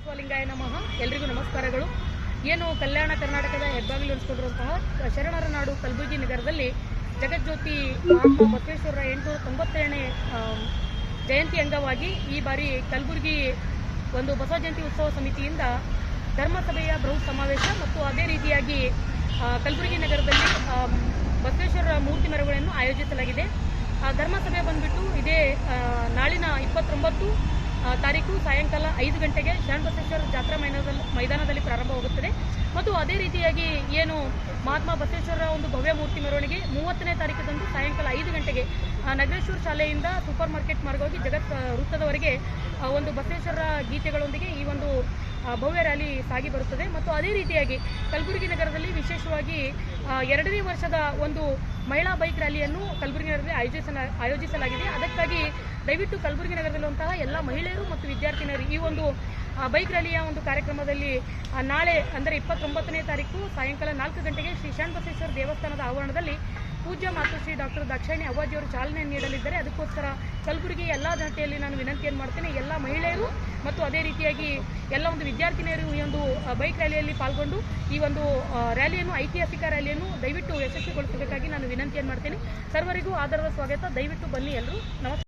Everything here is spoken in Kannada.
ಬಸವಲಿಂಗಾಯ ನಮಃ. ಎಲ್ರಿಗೂ ನಮಸ್ಕಾರಗಳು. ಏನು ಕಲ್ಯಾಣ ಕರ್ನಾಟಕದ ಹೆಬ್ಬಾಗಿಲು ಅನಿಸ್ಕೊಂಡಿರುವಂತಹ ಶರಣರ ನಾಡು ಕಲಬುರಗಿ ನಗರದಲ್ಲಿ ಜಗಜ್ಯೋತಿ ಮಹಾತ್ಮ ಬಸವೇಶ್ವರರ ಎಂಟುನೂರ ತೊಂಬತ್ತೇಳನೇ ಜಯಂತಿ ಅಂಗವಾಗಿ ಈ ಬಾರಿ ಕಲಬುರಗಿ ಒಂದು ಬಸವ ಜಯಂತಿ ಉತ್ಸವ ಸಮಿತಿಯಿಂದ ಧರ್ಮಸಭೆಯ ಬೃಹತ್ ಸಮಾವೇಶ ಮತ್ತು ಅದೇ ರೀತಿಯಾಗಿ ಕಲಬುರ್ಗಿ ನಗರದಲ್ಲಿ ಬಸವೇಶ್ವರರ ಮೂರ್ತಿ ಮೆರವಣಿಗೆಯನ್ನು ಆಯೋಜಿಸಲಾಗಿದೆ. ಆ, ಧರ್ಮಸಭೆ ಬಂದ್ಬಿಟ್ಟು ಇದೇ ನಾಳಿನ ಇಪ್ಪತ್ತೊಂಬತ್ತು ತಾರೀಕು ಸಾಯಂಕಾಲ ಐದು ಗಂಟೆಗೆ ಶರಣಬಸವೇಶ್ವರ ಜಾತ್ರಾ ಮೈದಾನದಲ್ಲಿ ಮೈದಾನದಲ್ಲಿ ಪ್ರಾರಂಭವಾಗುತ್ತದೆ. ಮತ್ತು ಅದೇ ರೀತಿಯಾಗಿ ಏನು ಮಹಾತ್ಮ ಬಸವೇಶ್ವರರ ಒಂದು ಭವ್ಯ ಮೂರ್ತಿ ಮೆರವಣಿಗೆ ಮೂವತ್ತನೇ ತಾರೀಕದಂದು ಸಾಯಂಕಾಲ ಐದು ಗಂಟೆಗೆ ನಗರೇಶ್ವರ ಶಾಲೆಯಿಂದ ಸೂಪರ್ ಮಾರ್ಕೆಟ್ ಮಾರ್ಗವಾಗಿ ಜಗತ್ ವೃತ್ತದವರೆಗೆ ಒಂದು ಬಸವೇಶ್ವರರ ಗೀತೆಗಳೊಂದಿಗೆ ಈ ಒಂದು ಭವ್ಯ ರ್ಯಾಲಿ ಸಾಗಿ ಬರುತ್ತದೆ. ಮತ್ತು ಅದೇ ರೀತಿಯಾಗಿ ಕಲಬುರಗಿ ನಗರದಲ್ಲಿ ವಿಶೇಷವಾಗಿ ಎರಡನೇ ವರ್ಷದ ಒಂದು ಮಹಿಳಾ ಬೈಕ್ ರ್ಯಾಲಿಯನ್ನು ಕಲಬುರಗಿ ನಗರದಲ್ಲಿ ಆಯೋಜಿಸಲ, ಆಯೋಜಿಸಲಾಗಿದೆ. ಅದಕ್ಕಾಗಿ ದಯವಿಟ್ಟು ಕಲಬುರಗಿ ನಗರದಲ್ಲಿರುವಂತಹ ಎಲ್ಲ ಮಹಿಳೆಯರು ಮತ್ತು ವಿದ್ಯಾರ್ಥಿನಿಯರು ಈ ಒಂದು ಬೈಕ್ ರ್ಯಾಲಿಯ ಒಂದು ಕಾರ್ಯಕ್ರಮದಲ್ಲಿ ಆ, ನಾಳೆ ಅಂದರೆ ಇಪ್ಪತ್ತೊಂಬತ್ತನೇ ತಾರೀಕು ಸಾಯಂಕಾಲ ನಾಲ್ಕು ಗಂಟೆಗೆ ಶ್ರೀ ಶರಣಬಸವೇಶ್ವರ ದೇವಸ್ಥಾನದ ಆವರಣದಲ್ಲಿ ಪೂಜ್ಯ ಮಾತೃಶ್ರೀ ಡಾಕ್ಟರ್ ದಕ್ಷಿಣಿ ಅವ್ವಾಜಿಯವರು ಚಾಲನೆ ನೀಡಲಿದ್ದಾರೆ. ಅದಕ್ಕೋಸ್ಕರ ಕಲಬುರಗಿ ಎಲ್ಲ ಜನತೆಯಲ್ಲಿ ನಾನು ವಿನಂತಿಯನ್ನು ಮಾಡ್ತೇನೆ ಎಲ್ಲ ಮಹಿಳೆಯರು ಮತ್ತು ಅದೇ ರೀತಿಯಾಗಿ ಎಲ್ಲ ಒಂದು ವಿದ್ಯಾರ್ಥಿನಿಯರು ಈ ಒಂದು ಬೈಕ್ ರ್ಯಾಲಿಯಲ್ಲಿ ಪಾಲ್ಗೊಂಡು ಈ ಒಂದು ಆ, ರ್ಯಾಲಿಯನ್ನು ಐತಿಹಾಸಿಕ ರ್ಯಾಲಿಯನ್ನು ದಯವಿಟ್ಟು ಯಶಸ್ವಿಗೊಳಿಸಬೇಕಾಗಿ ನಾನು ವಿನಂತಿಯನ್ನು ಮಾಡ್ತೇನೆ. ಸರ್ವರಿಗೂ ಆಧಾರದ ಸ್ವಾಗತ. ದಯವಿಟ್ಟು ಬನ್ನಿ ಎಲ್ಲರೂ ನಮಸ್ಕಾರ.